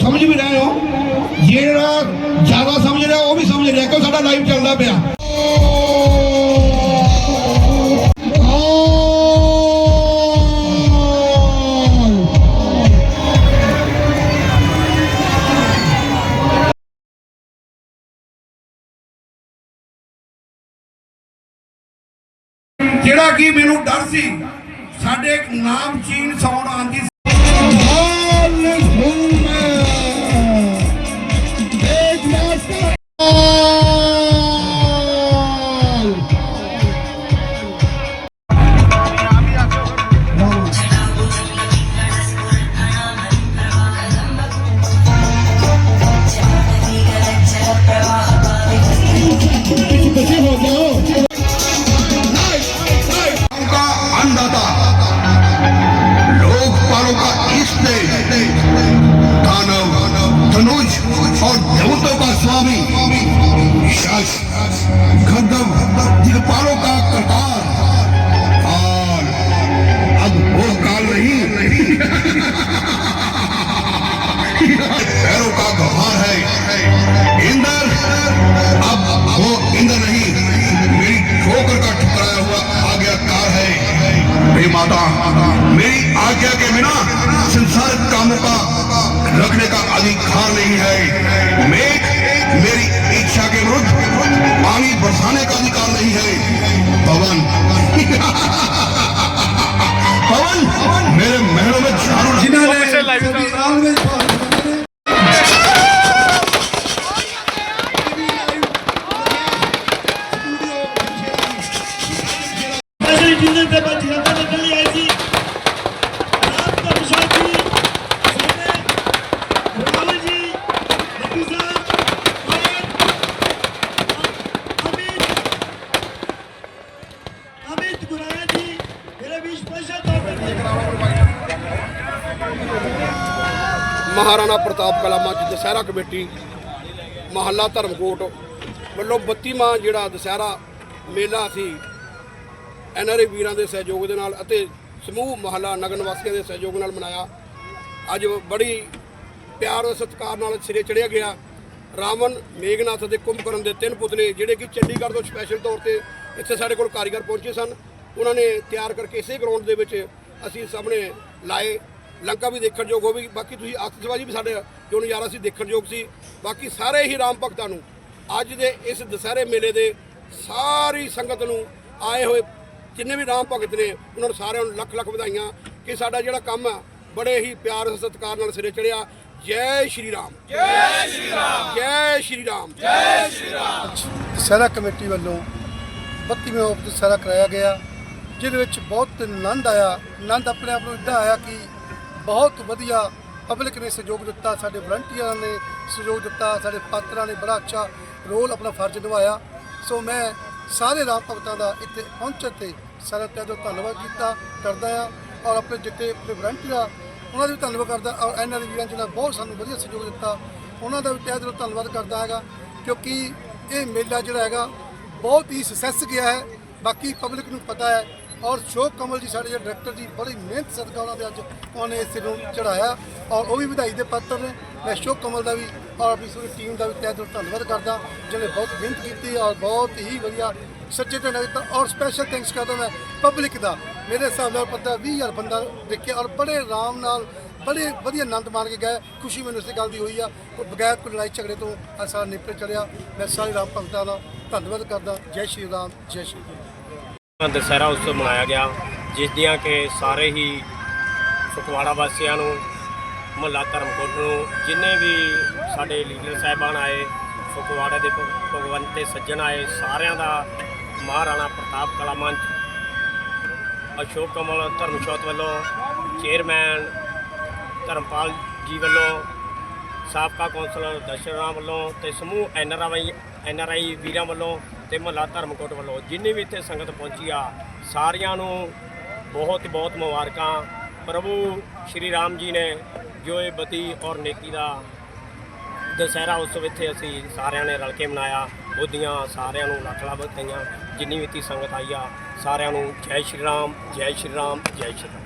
ਸਮਝ ਵੀ ਰਹੇ ਹੋ? ਜਿਹੜਾ ਜ਼ਿਆਦਾ ਸਮਝ ਰਿਹਾ, ਉਹ ਵੀ ਸਮਝ ਰਿਹਾ ਕਿ ਸਾਡਾ ਲਾਈਵ ਚੱਲਦਾ ਪਿਆ? ਜਿਹੜਾ ਕਿ ਮੈਨੂੰ ਡਰ ਸੀ ਸਾਡੇ ਨਾਮ ਚੀਨ ਸਾਉਣ ਆਂਦੀ और देवतों का स्वामी यश खड्डम आज्ञा के बिना संसार कामों का रखने का अधिकार नहीं है मेघ मेरी इच्छा के विरुद्ध पानी बरसाने का अधिकार नहीं है पवन पवन ਮਹਾਰਾਣਾ ਪ੍ਰਤਾਪ ਕਲਾ ਮੰਚ ਦੁਸਹਿਰਾ ਕਮੇਟੀ, ਮਹੱਲਾ ਧਰਮਕੋਟ ਵੱਲੋਂ 32ਵਾਂ ਜਿਹੜਾ ਦੁਸਹਿਰਾ ਮੇਲਾ ਸੀ ਐਨਆਰਏ ਵੀਰਾਂ ਦੇ ਸਹਿਯੋਗ ਦੇ ਨਾਲ ਅਤੇ ਸਮੂਹ ਮਹੱਲਾ ਨਗਰ ਨਿਵਾਸੀਆਂ ਦੇ ਸਹਿਯੋਗ ਨਾਲ ਮਨਾਇਆ। ਅੱਜ ਬੜੀ ਪਿਆਰ ਅਤੇ ਸਤਿਕਾਰ ਨਾਲ ਸਿਰੇ ਚੜਿਆ ਗਿਆ। ਰਾਵਣ, ਮੇਘਨਾਥ ਅਤੇ ਕੁੰਭਕਰਨ ਦੇ ਤਿੰਨ ਪੁਤਲੇ ਜਿਹੜੇ ਕਿ ਚੰਡੀਗੜ੍ਹ ਤੋਂ ਸਪੈਸ਼ਲ ਤੌਰ ਤੇ ਇੱਥੇ ਸਾਡੇ ਕੋਲ ਕਾਰੀਗਰ ਪਹੁੰਚੇ ਸਨ। ਉਹਨਾਂ ਨੇ ਤਿਆਰ ਕਰਕੇ ਇਸੇ ਗਰਾਊਂਡ ਦੇ ਵਿੱਚ ਅਸੀਂ ਸਾਹਮਣੇ ਲਾਏ। ਲੰਕਾ ਵੀ ਦੇਖਣ ਯੋਗ ਹੋ ਵੀ ਬਾਕੀ ਤੁਸੀਂ ਆਤਿਸ਼ਬਾਜ਼ੀ ਵੀ ਸਾਡੇ ਜੋ ਨਜ਼ਾਰਾ ਸੀ ਦੇਖਣ ਯੋਗ ਸੀ। ਬਾਕੀ ਸਾਰੇ ਹੀ ਰਾਮ ਭਗਤਾਂ ਨੂੰ ਅੱਜ ਦੇ ਇਸ ਦੁਸਹਿਰੇ ਮੇਲੇ ਦੇ ਸਾਰੀ ਸੰਗਤ ਨੂੰ ਆਏ ਹੋਏ ਜਿੰਨੇ ਵੀ ਰਾਮ ਭਗਤ ਨੇ ਉਹਨਾਂ ਨੂੰ ਸਾਰਿਆਂ ਨੂੰ ਲੱਖ ਲੱਖ ਵਧਾਈਆਂ ਕਿ ਸਾਡਾ ਜਿਹੜਾ ਕੰਮ ਆ ਬੜੇ ਹੀ ਪਿਆਰ ਸਤਿਕਾਰ ਨਾਲ ਸਿਰੇ ਚੜਿਆ ਜੈ ਸ਼੍ਰੀ ਰਾਮ। ਜੈ ਸ਼੍ਰੀ ਰਾਮ। ਜੈ ਸ਼੍ਰੀ ਰਾਮ। ਦੁਸਹਿਰਾ ਕਮੇਟੀ ਵੱਲੋਂ 32ਵਾਂ ਉਪ ਦੁਸਹਿਰਾ ਕਰਾਇਆ ਗਿਆ ਜਿਹਦੇ ਵਿੱਚ ਬਹੁਤ ਆਨੰਦ ਆਇਆ। ਆਨੰਦ ਆਪਣੇ ਆਪ ਨੂੰ ਇੱਦਾਂ ਆਇਆ ਕਿ ਬਹੁਤ ਵਧੀਆ ਪਬਲਿਕ ਨੇ ਸਹਿਯੋਗ ਦਿੱਤਾ, ਸਾਡੇ ਵਲੰਟੀਅਰਾਂ ਨੇ ਸਹਿਯੋਗ ਦਿੱਤਾ, ਸਾਡੇ ਪਾਤਰਾਂ ਨੇ ਬੜਾ ਅੱਛਾ ਰੋਲ ਆਪਣਾ ਫਰਜ਼ ਨਿਭਾਇਆ। ਸੋ ਮੈਂ ਸਾਰੇ ਰਾਮ ਭਗਤਾਂ ਦਾ ਇੱਥੇ ਪਹੁੰਚਣ ਤੇ ਸਾਰਾ ਤਹਿ ਦਿਲੋਂ ਧੰਨਵਾਦ ਕੀਤਾ, ਕਰਦਾ ਆ ਔਰ ਆਪਣੇ ਜਿੱਤੇ ਆਪਣੇ ਵਲੰਟੀਅਰ ਉਹਨਾਂ ਦਾ ਵੀ ਧੰਨਵਾਦ ਕਰਦਾ ਔਰ ਐਨਆਰ ਵੀਰਾਂ ਜਿਹਨਾਂ ਬਹੁਤ ਸਾਨੂੰ ਵਧੀਆ ਸਹਿਯੋਗ ਦਿੱਤਾ, ਉਹਨਾਂ ਦਾ ਵੀ ਤਹਿ ਦਿਲੋਂ ਧੰਨਵਾਦ ਕਰਦਾ ਹੈਗਾ ਕਿਉਂਕਿ ਇਹ ਮੇਲਾ ਜਿਹੜਾ ਹੈਗਾ ਬਹੁਤ ਹੀ ਸਕਸੈਸ ਗਿਆ ਹੈ, ਬਾਕੀ ਪਬਲਿਕ ਨੂੰ ਪਤਾ ਹੈ ਔਰ ਸ਼ੋਕ ਕਮਲ ਜੀ ਸਾਡੇ ਜਿਹੜੇ ਡਾਇਰੈਕਟਰ ਜੀ, ਬੜੀ ਮਿਹਨਤ ਸਦਕਾ ਉਹਨਾਂ ਦੇ ਅੱਜ ਉਹਨੇ ਇਸ ਨੂੰ ਚੜਾਇਆ ਔਰ ਉਹ ਵੀ ਵਧਾਈ ਦੇ ਪਾਤਰ ਨੇ। ਮੈਂ ਸ਼ੋਕ ਕਮਲ ਦਾ ਵੀ, ਔਰ ਆਪਣੀ ਪੂਰੀ ਟੀਮ ਦਾ ਵੀ ਤਹਿ ਦਿਲੋਂ ਧੰਨਵਾਦ ਕਰਦਾ, ਜਿਹਨੇ ਬਹੁਤ ਮਿਹਨਤ ਕੀਤੀ ਔਰ ਬਹੁਤ ਹੀ ਵਧੀਆ ਸੱਚੇ ਤੇ ਦਿੱਤਾ ਔਰ ਸਪੈਸ਼ਲ ਥੈਂਕਸ ਕਰਦਾ ਮੈਂ ਪਬਲਿਕ ਦਾ। ਮੇਰੇ ਹਿਸਾਬ ਨਾਲ ਪਤਾ 20000 ਬੰਦਾ ਦੇਖਿਆ ਔਰ ਬੜੇ ਆਰਾਮ ਨਾਲ, ਬੜੇ ਵਧੀਆ ਆਨੰਦ ਮਾਣ ਕੇ ਗਏ। ਖੁਸ਼ੀ ਮੈਨੂੰ ਇਸ ਗੱਲ ਦੀ ਹੋਈ ਆ ਕੋਈ ਬਗੈਰ ਕੋਈ ਲੜਾਈ ਝਗੜੇ ਤੋਂ ਅੱਜ ਨਿਪਟ ਚੜਿਆ ਮੈਂ ਸਾਰੇ ਰਾਮ ਭਗਤਾਂ ਦਾ ਧੰਨਵਾਦ ਕਰਦਾ। ਜੈ ਸ਼੍ਰੀ ਰਾਮ, ਜੈ ਸ਼੍ਰੀ ਰਾਮ। ਦੁਸਹਿਰਾ ਉਤਸਵ ਮਨਾਇਆ ਗਿਆ, ਜਿਸ ਦੀਆਂ ਕਿ ਸਾਰੇ ਹੀ ਸੁਖਵਾੜਾ ਵਾਸੀਆਂ ਨੂੰ, ਮੁਹੱਲਾ ਧਰਮਕੋਟ ਨੂੰ, ਜਿੰਨੇ ਵੀ ਸਾਡੇ ਲੀਡਰ ਸਾਹਿਬਾਨ ਆਏ, ਫਗਵਾੜਾ ਦੇ ਭਗਵੰਤ ਤੇ ਸੱਜਣ ਆਏ, ਸਾਰਿਆਂ ਦਾ ਮਹਾਰਾਣਾ ਪ੍ਰਤਾਪ ਕਲਾ ਮੰਚ ਅਸ਼ੋਕ ਕਮਲ ਧਰਮਸ਼ੋਤ ਵੱਲੋਂ, ਚੇਅਰਮੈਨ ਧਰਮਪਾਲ ਜੀ ਵੱਲੋਂ, ਸਾਬਕਾ ਕੌਂਸਲਰ ਦਰਸ਼ਨ ਵੱਲੋਂ ਤੇ ਸਮੂਹ ਐਨਆਰਆਈ ਐਨਆਰਆਈ ਵੀਰਾਂ ਵੱਲੋਂ ਤੇ ਮਹੱਲਾ ਧਰਮਕੋਟ ਵੱਲੋਂ ਜਿੰਨੀ ਵੀ ਇੱਥੇ ਸੰਗਤ ਪਹੁੰਚੀ ਆ, ਸਾਰਿਆਂ ਨੂੰ ਬਹੁਤ ਬਹੁਤ ਮੁਬਾਰਕਾਂ। ਪ੍ਰਭੂ ਸ਼੍ਰੀ ਰਾਮ ਜੀ ਨੇ ਜੋ ਇਹ ਬਤੀ ਔਰ ਨੇਕੀ ਦਾ ਦੁਸਹਿਰਾ ਉਤਸਵ ਇੱਥੇ ਅਸੀਂ ਸਾਰਿਆਂ ਨੇ ਰਲ ਕੇ ਮਨਾਇਆ। ਉਹਦੀਆਂ ਸਾਰਿਆਂ ਨੂੰ ਲੱਖ ਲੱਖ ਵਧਾਈਆਂ। ਜਿੰਨੀ ਵੀ ਇੱਥੇ ਸੰਗਤ ਆਈ ਆ, ਸਾਰਿਆਂ ਨੂੰ ਜੈ ਸ਼੍ਰੀ ਰਾਮ, ਜੈ ਸ਼੍ਰੀ ਰਾਮ, ਜੈ ਸ਼੍ਰੀ ਰਾਮ।